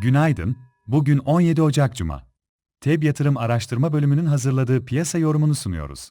Günaydın, bugün 17 Ocak Cuma. TEB Yatırım Araştırma Bölümünün hazırladığı piyasa yorumunu sunuyoruz.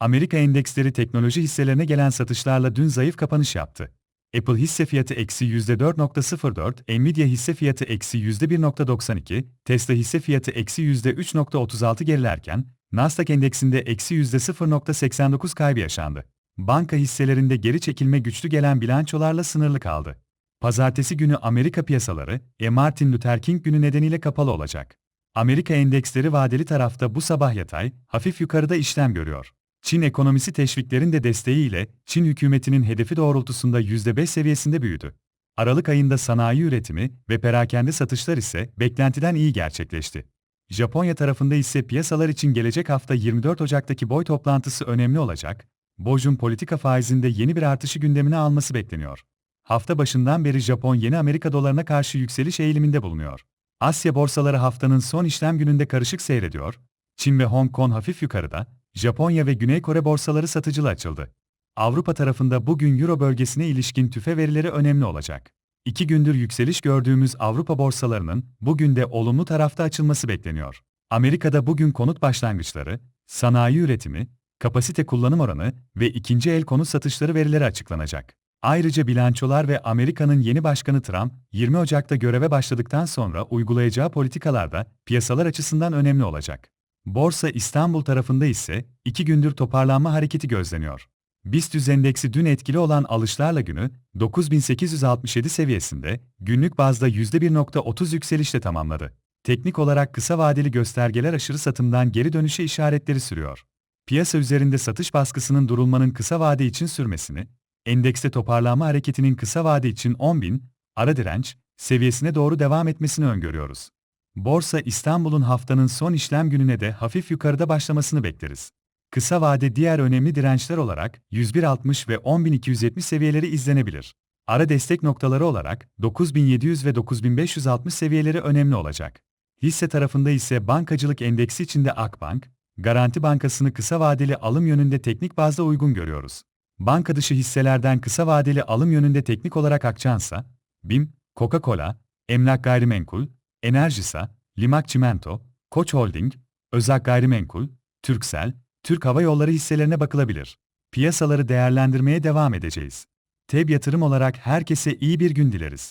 Amerika endeksleri teknoloji hisselerine gelen satışlarla dün zayıf kapanış yaptı. Apple hisse fiyatı eksi %4.04, Nvidia hisse fiyatı eksi %1.92, Tesla hisse fiyatı eksi %3.36 gerilerken, Nasdaq endeksinde eksi %0.89 kaybı yaşandı. Banka hisselerinde geri çekilme güçlü gelen bilançolarla sınırlı kaldı. Pazartesi günü Amerika piyasaları, E. Martin Luther King günü nedeniyle kapalı olacak. Amerika endeksleri vadeli tarafta bu sabah yatay, hafif yukarıda işlem görüyor. Çin ekonomisi teşviklerin de desteğiyle Çin hükümetinin hedefi doğrultusunda %5 seviyesinde büyüdü. Aralık ayında sanayi üretimi ve perakende satışlar ise beklentiden iyi gerçekleşti. Japonya tarafında ise piyasalar için gelecek hafta 24 Ocak'taki boy toplantısı önemli olacak. Bojun politika faizinde yeni bir artışı gündemine alması bekleniyor. Hafta başından beri Japon yeni Amerika dolarına karşı yükseliş eğiliminde bulunuyor. Asya borsaları haftanın son işlem gününde karışık seyrediyor. Çin ve Hong Kong hafif yukarıda, Japonya ve Güney Kore borsaları satıcılı açıldı. Avrupa tarafında bugün Euro bölgesine ilişkin tüfe verileri önemli olacak. İki gündür yükseliş gördüğümüz Avrupa borsalarının bugün de olumlu tarafta açılması bekleniyor. Amerika'da bugün konut başlangıçları, sanayi üretimi, kapasite kullanım oranı ve ikinci el konut satışları verileri açıklanacak. Ayrıca bilançolar ve Amerika'nın yeni başkanı Trump, 20 Ocak'ta göreve başladıktan sonra uygulayacağı politikalarda piyasalar açısından önemli olacak. Borsa İstanbul tarafında ise iki gündür toparlanma hareketi gözleniyor. BIST endeksi dün etkili olan alışlarla günü 9867 seviyesinde günlük bazda %1.30 yükselişle tamamladı. Teknik olarak kısa vadeli göstergeler aşırı satımdan geri dönüşe işaretleri sürüyor. Piyasa üzerinde satış baskısının durulmanın kısa vade için sürmesini, endekste toparlanma hareketinin kısa vade için 10.000, ara direnç, seviyesine doğru devam etmesini öngörüyoruz. Borsa İstanbul'un haftanın son işlem gününe de hafif yukarıda başlamasını bekleriz. Kısa vade diğer önemli dirençler olarak 1160 ve 10270 seviyeleri izlenebilir. Ara destek noktaları olarak 9700 ve 9560 seviyeleri önemli olacak. Hisse tarafında ise bankacılık endeksi içinde Akbank, Garanti Bankası'nı kısa vadeli alım yönünde teknik bazda uygun görüyoruz. Banka dışı hisselerden kısa vadeli alım yönünde teknik olarak Akçansa, BİM, Coca-Cola, Emlak Gayrimenkul, Enerjisa, Limak Çimento, Koç Holding, Özak Gayrimenkul, Türksel, Türk Hava Yolları hisselerine bakılabilir. Piyasaları değerlendirmeye devam edeceğiz. TEB yatırım olarak herkese iyi bir gün dileriz.